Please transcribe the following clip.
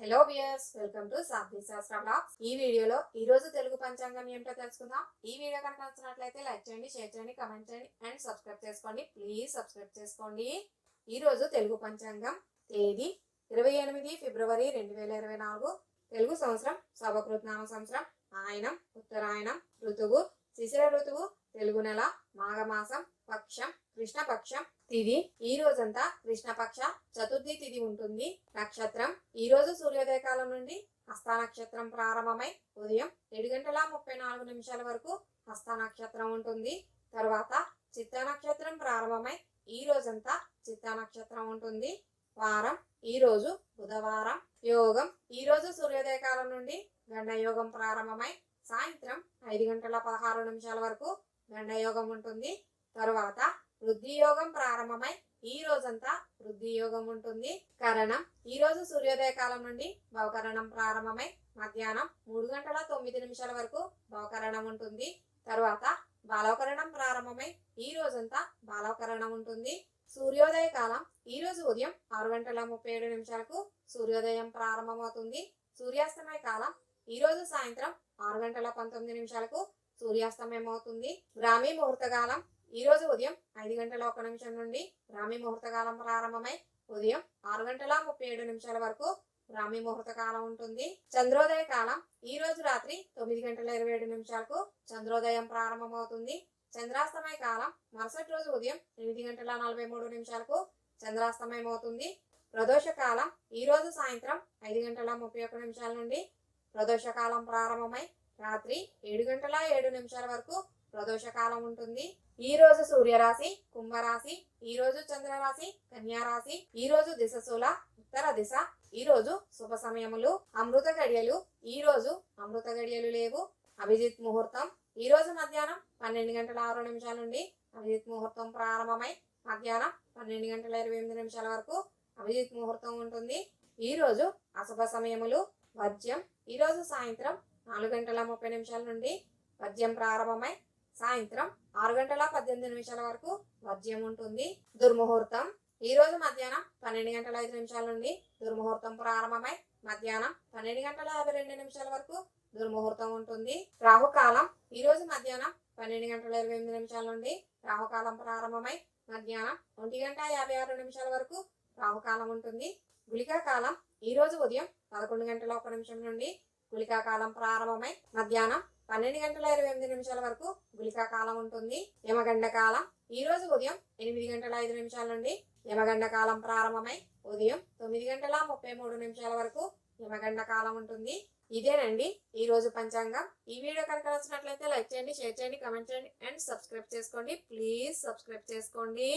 Hello viewers welcome to Sadhvi Shastra blogs ఈ వీడియోలో ఈ రోజు తెలుగు పంచాంగం ఏమిటో తెలుసుకుందాం. ఈ వీడియో కనుక నచ్చినట్లయితే లైక్ చేయండి షేర్ చేయండి కమెంట్ చేయండి అండ్ సబ్స్క్రైబ్ చేసుకోండి. ప్లీజ్ సబ్స్క్రైబ్ చేసుకోండి. ఈ రోజు తెలుగు పంచాంగం తేదీ ఇరవై ఎనిమిది ఫిబ్రవరి రెండు వేల ఇరవై నాలుగు. తెలుగు సంవత్సరం సభకృతనామ సంవత్సరం ఆయనం ఉత్తరాయణం ఋతువు శిశిర ఋతువు తెలుగు నెల మాఘమాసం పక్షం కృష్ణపక్షం తిది. ఈ రోజంతా కృష్ణపక్ష చతుర్థి తిది ఉంటుంది. నక్షత్రం ఈ రోజు సూర్యోదయ కాలం నుండి హస్త నక్షత్రం ప్రారంభమై ఉదయం ఏడు గంటల ముప్పై నాలుగు నిమిషాల వరకు హస్త నక్షత్రం ఉంటుంది. తరువాత చిత్త నక్షత్రం ప్రారంభమై ఈ రోజంతా చిత్త నక్షత్రం ఉంటుంది. వారం ఈ రోజు బుధవారం. యోగం ఈ రోజు సూర్యోదయ కాలం నుండి గండ యోగం ప్రారంభమై సాయంత్రం ఐదు గంటల పదహారు నిమిషాల వరకు గండ యోగం ఉంటుంది. తరువాత వృద్ధి యోగం ప్రారంభమై ఈ రోజంతా వృద్ధి యోగం ఉంటుంది. కరణం ఈ రోజు సూర్యోదయ కాలం నుండి భవకరణం ప్రారంభమై మధ్యాహ్నం మూడు గంటల తొమ్మిది నిమిషాల వరకు భవకరణం ఉంటుంది. తరువాత బాలవకరణం ప్రారంభమై ఈ రోజంతా బాలవకరణం ఉంటుంది. సూర్యోదయ కాలం ఈ రోజు ఉదయం ఆరు గంటల ముప్పై ఏడు నిమిషాలకు సూర్యోదయం ప్రారంభమవుతుంది. సూర్యాస్తమయ కాలం ఈ రోజు సాయంత్రం ఆరు గంటల పంతొమ్మిది నిమిషాలకు సూర్యాస్తమయం అవుతుంది బ్రాహ్మీ ముహూర్తకాలం ఈ రోజు ఉదయం ఐదు గంటల ఒక నిమిషం నుండి బ్రామీ ముహూర్త కాలం ప్రారంభమై ఉదయం ఆరు గంటల ముప్పై ఏడు నిమిషాల వరకు రామి ముహూర్త కాలం ఉంటుంది. చంద్రోదయ కాలం ఈ రోజు రాత్రి తొమ్మిది గంటల ఇరవై ఏడు నిమిషాలకు చంద్రోదయం ప్రారంభమవుతుంది. చంద్రాస్తమయ కాలం మరుసటి రోజు ఉదయం ఎనిమిది గంటల నలభై మూడు నిమిషాలకు చంద్రాస్తమయం అవుతుంది ప్రదోష కాలం ఈ రోజు సాయంత్రం ఐదు గంటల ముప్పై ఒక్క నిమిషాల నుండి ప్రదోష కాలం ప్రారంభమై రాత్రి ఏడు గంటల ఏడు నిమిషాల వరకు ప్రదోష కాలం ఉంటుంది. ఈ రోజు సూర్యరాశి కుంభరాశి ఈ రోజు చంద్రరాశి కన్యారాశి ఈ రోజు దిశశూల ఉత్తర దిశ ఈ రోజు శుభ సమయములు అమృత గడియలు ఈ రోజు అమృత గడియలు లేవు అభిజిత్ ముహూర్తం ఈ రోజు మధ్యాహ్నం పన్నెండు గంటల ఆరు నిమిషాల నుండి అభిజిత్ ముహూర్తం ప్రారంభమై మధ్యాహ్నం పన్నెండు గంటల ఇరవై ఎనిమిది నిమిషాల వరకు అభిజిత్ ముహూర్తం ఉంటుంది. ఈ రోజు అశుభ సమయములు వర్జ్యం ఈ రోజు సాయంత్రం నాలుగు గంటల ముప్పై నిమిషాల నుండి పద్యం ప్రారంభమై సాయంత్రం ఆరు గంటల పద్దెనిమిది నిమిషాల వరకు వర్జ్యం ఉంటుంది. దుర్ముహూర్తం. ఈ రోజు మధ్యాహ్నం పన్నెండు గంటల ఐదు నిమిషాల నుండి దుర్ముహూర్తం ప్రారంభమై మధ్యాహ్నం పన్నెండు గంటల యాభై రెండు నిమిషాల వరకు దుర్ముహూర్తం ఉంటుంది. రాహుకాలం. ఈ రోజు మధ్యాహ్నం పన్నెండు గంటల ఇరవై ఎనిమిది నిమిషాల నుండి రాహుకాలం ప్రారంభమై మధ్యాహ్నం ఒంటి గంట యాభై ఆరు నిమిషాల వరకు రాహుకాలం ఉంటుంది. గుళికా కాలం ఈ రోజు ఉదయం పదకొండు గంటల ఒక నిమిషం నుండి గుళికా కాలం ప్రారంభమై మధ్యాహ్నం పన్నెండు గంటల ఇరవై ఎనిమిది నిమిషాల వరకు గులికా కాలం ఉంటుంది. యమగండ కాలం. ఈ రోజు ఉదయం ఎనిమిది గంటల ఐదు నిమిషాల నుండి యమగండ కాలం ప్రారంభమై ఉదయం తొమ్మిది గంటల ముప్పై మూడు నిమిషాల వరకు యమగండ కాలం ఉంటుంది. ఇదేనండి ఈ రోజు పంచాంగం. ఈ వీడియో కనుక నచ్చినట్లయితే లైక్ చేయండి షేర్ చేయండి కమెంట్ చేయండి అండ్ సబ్స్క్రైబ్ చేసుకోండి. ప్లీజ్ సబ్స్క్రైబ్ చేసుకోండి.